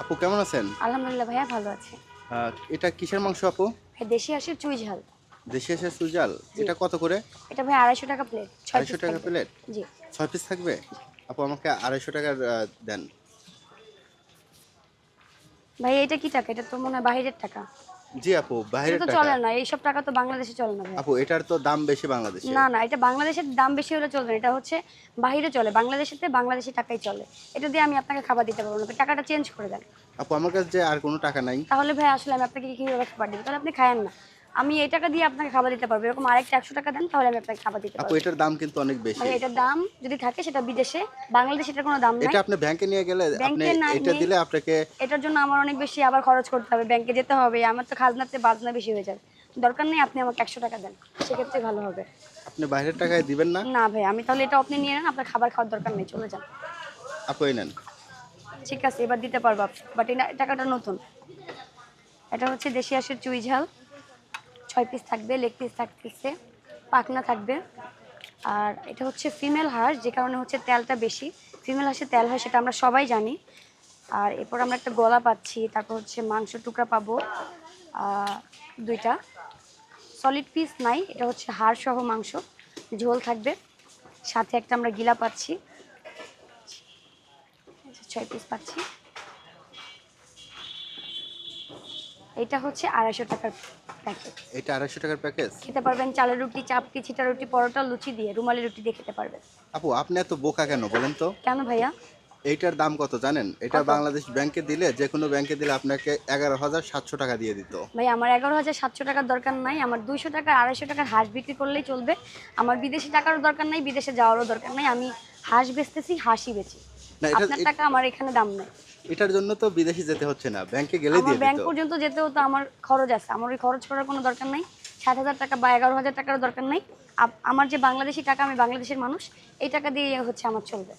আপু কেমন আছেন? আলহামদুলিল্লাহ ভাইয়া ভালো আছে। এটা কিসের মাংস আপু? দেশি হাঁসের চুই ঝাল। দেশি হাঁসের চুই ঝাল? এটা কত করে? এটা ভাই আড়াইশো টাকা প্লেট আড়াইশো টাকা প্লেট জি। ছয় পিস থাকবে? আপু আমাকে আড়াইশো টাকার দেন। ভাই এটা কি টাকা? এটা তো মনে হয় বাহিরের টাকা। জি আপু বাইরে তো চলে না এইসব টাকা তো বাংলাদেশে চলে না আপু এটার তো দাম বেশি বাংলাদেশে। না না এটা বাংলাদেশের দাম বেশি হলে চলবে না এটা হচ্ছে বাইরে চলে বাংলাদেশেতে বাংলাদেশি টাকাই চলে। এটা দিয়ে আমি আপনাকে খাবার দিতে পারব না টাকাটা চেঞ্জ করে দেন। আপু আমার কাছে যে আর কোনো টাকা নাই। তাহলে ভাই আসলে আমি আপনাকে কীভাবে খাবার দিব? তাহলে আপনি খায়েন না। আমি এই টাকা দিয়ে আপনাকে খাবার দিতে পারব। এরকম আরেকটা একশো টাকা দেন তাহলে আমি আপনাকে খাবার দিতে আপু পারব। এটার দাম কিন্তু অনেক বেশি। ভাই এটার দাম যদি থাকে সেটা বিদেশে। বাংলাদেশে এটার কোনো দাম নাই। এটা আপনি ব্যাংকে নিয়ে গেলে আপনি ব্যাংকে না এটা নিয়ে- দিলে আপনাকে এটার জন্য আমার অনেক বেশি আবার খরচ করতে হবে। ব্যাংকে যেতে হবে আমার তো খাজনাতে বাজনা বেশি হয়ে যাবে দরকার নেই আপনি আমাকে একশো টাকা দেন। সেক্ষেত্রে ভালো হবে। আপনি বাইরের টাকায় দিবেন না? না ভাই আমি তাহলে এটা আপনি নিয়ে নেন আপনার খাবার খাওয়ার দরকার নেই চলে যান। আপু এই নেন। ঠিক আছে এবার দিতে পারব। বাট এই টাকাটা নতুন। এটা হচ্ছে দেশি হাঁসের চুই ঝাল। ছয় পিস থাকবে লেগ পিস থাকতেছে, পাখনা থাকবে। আর এটা হচ্ছে ফিমেল হাঁস, যে কারণে হচ্ছে তেলটা বেশি। ফিমেল হাঁসে তেল হয়, সেটা আমরা সবাই জানি। আর এরপর আমরা একটা গলা পাচ্ছি, তারপর হচ্ছে মাংস টুকরা পাবো দুইটা। সলিড পিস নাই, এটা হচ্ছে হাড় সহ মাংস, ঝোল থাকবে। সাথে একটা আমরা গিলা পাচ্ছি। ছয় পিস পাচ্ছি। এটা হচ্ছে আড়াইশো টাকার প্যাকেট এটা আড়াইশো টাকার প্যাকেজ খেতে পারবেন চালের রুটি চাপটি ছিটা রুটি পরোটা লুচি দিয়ে রুমালি রুটি দিয়ে খেতে পারবেন। আপু আপনি এত বোকা কেন বলেন তো? কেন ভাইয়া? এইটার দাম কত জানেন? এটা বাংলাদেশ ব্যাংকে দিলে যে কোনো ব্যাংকে দিলে আপনাকে এগারো হাজার সাতশো টাকা দিয়ে দিত। ভাই আমার এগারো হাজার সাতশো টাকার দরকার নাই আমার দুইশো টাকা আড়াইশো টাকার হাঁস বিক্রি করলেই চলবে। আমার বিদেশি টাকারও দরকার নাই বিদেশে যাওয়ারও দরকার নাই আমি হাঁস বেচতেছি হাঁসই বেচি। না এটা আপনার টাকা আমার এখানে দাম নাই। এটার জন্য তো বিদেশে যেতে হচ্ছে না ব্যাংকে গেলে দিয়ে ব্যাংক পর্যন্ত যেতে হতো আমার খরচ আছে। আমার ওই খরচ করার কোনো দরকার নাই। সাত হাজার টাকা বা এগারো হাজার টাকারও দরকার নাই। আমার যে বাংলাদেশি টাকা আমি বাংলাদেশের মানুষ এই টাকা দিয়ে হচ্ছে আমার চলবে।